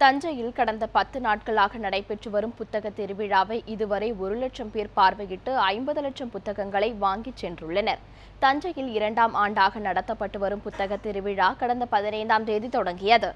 தஞ்சையில் கடந்த பத்து நாட்களாக நடைபெற்று வரும் புத்தக திருவிழாவை இதுவரை ஒரு லட்சம் பேர் பார்வையிட்டு ஐம்பது லட்சம் புத்தகங்களை வாங்கிச் சென்றுள்ளனர். தஞ்சையில் இரண்டாம் ஆண்டாக நடத்தப்பட்டு வரும் புத்தக திருவிழா கடந்த பதினைந்தாம் தேதி தொடங்கியது.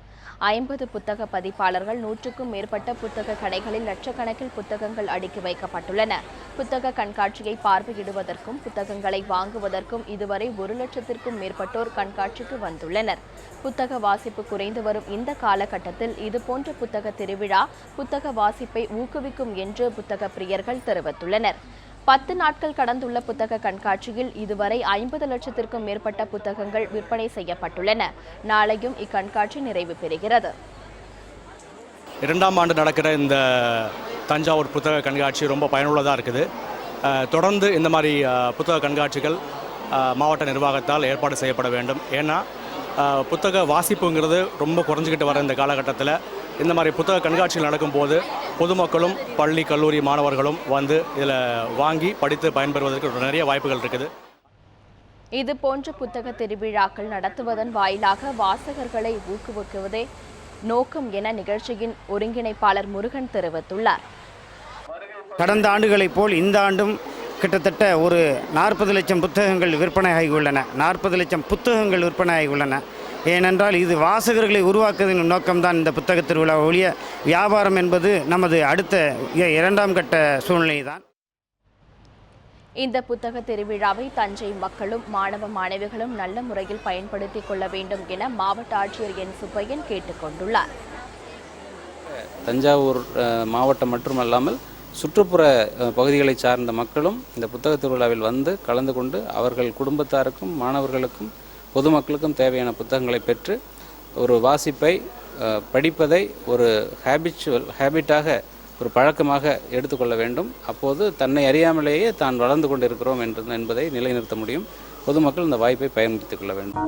ஐம்பது புத்தக பதிப்பாளர்கள் நூற்றுக்கும் மேற்பட்ட புத்தக கடைகளில் லட்சக்கணக்கில் புத்தகங்கள் அடுக்கி வைக்கப்பட்டுள்ளன. புத்தக கண்காட்சியை பார்வையிடுவதற்கும் புத்தகங்களை வாங்குவதற்கும் இதுவரை ஒரு லட்சத்திற்கும் மேற்பட்டோர் கண்காட்சிக்கு வந்துள்ளனர். புத்தக வாசிப்பு குறைந்து வரும் இந்த காலகட்டத்தில் இதுபோன்ற புத்தக திருவிழா புத்தக வாசிப்பை ஊக்குவிக்கும் என்று புத்தக பிரியர்கள் தெரிவித்துள்ளனர். பத்து நாட்கள் கடந்துள்ள புத்தக கண்காட்சியில் இதுவரை ஐம்பது லட்சத்திற்கும் மேற்பட்ட புத்தகங்கள் விற்பனை செய்யப்பட்டுள்ளன. நாளையும் இக்கண்காட்சி நிறைவு பெறுகிறது. இரண்டாம் ஆண்டு நடக்கிற இந்த தஞ்சாவூர் புத்தக கண்காட்சி ரொம்ப பயனுள்ளதாக இருக்குது. தொடர்ந்து இந்த மாதிரி புத்தக கண்காட்சிகள் மாவட்ட நிர்வாகத்தால் ஏற்பாடு செய்யப்பட வேண்டும். ஏன்னா புத்தக வாசிப்புங்கிறது ரொம்ப குறைஞ்சிக்கிட்டு வர இந்த காலகட்டத்தில் இந்த மாதிரி புத்தக கண்காட்சிகள் நடக்கும்போது பொதுமக்களும் பள்ளி கல்லூரி மாணவர்களும் வந்து இதில் வாங்கி படித்து பயன்பெறுவதற்கு நிறைய வாய்ப்புகள் இருக்குது. இது போன்ற புத்தக திருவிழாக்கள் நடத்துவதன் வாயிலாக வாசகர்களை ஊக்குவிக்குவதே நோக்கம் என நிகழ்ச்சியின் ஒருங்கிணைப்பாளர் முருகன் தெரிவித்துள்ளார். கடந்த ஆண்டுகளைப் போல் இந்த ஆண்டும் கிட்டத்தட்ட ஒரு நாற்பது லட்சம் புத்தகங்கள் விற்பனையாகி உள்ளன நாற்பது லட்சம் புத்தகங்கள் விற்பனையாகி உள்ளன ஏனென்றால் இது வாசகர்களை உருவாக்குவதன் நோக்கம்தான் இந்த புத்தக திருவிழா ஒழிய வியாபாரம் என்பது நமது அடுத்த இரண்டாம் கட்ட சூழ்நிலை தான் இந்த புத்தக திருவிழாவை தஞ்சை மக்களும் மாணவ மாணவிகளும் நல்ல முறையில் பயன்படுத்திக் கொள்ள வேண்டும் என மாவட்ட ஆட்சியர் என். சுப்பையன் கேட்டுக்கொண்டுள்ளார் தஞ்சாவூர் மாவட்டம் மட்டுமல்லாமல் சுற்றுப்புற அஹ், பகுதிகளைச் சார்ந்த மக்களும் இந்த புத்தக திருவிழாவில் வந்து கலந்து கொண்டு அவர்கள் குடும்பத்தாருக்கும் மாணவர்களுக்கும் பொதுமக்களுக்கும் தேவையான புத்தகங்களை பெற்று ஒரு வாசிப்பை படிப்பதை ஒரு ஹேபிச்சுவல் ஹேபிட்டாக ஒரு பழக்கமாக எடுத்துக்கொள்ள வேண்டும். அப்போது தன்னை அறியாமலேயே தான் வளர்ந்து கொண்டிருக்கிறோம் என்று என்பதை நிலைநிறுத்த முடியும். பொதுமக்கள் இந்த வாய்ப்பை பயன்படுத்திக் கொள்ள வேண்டும்.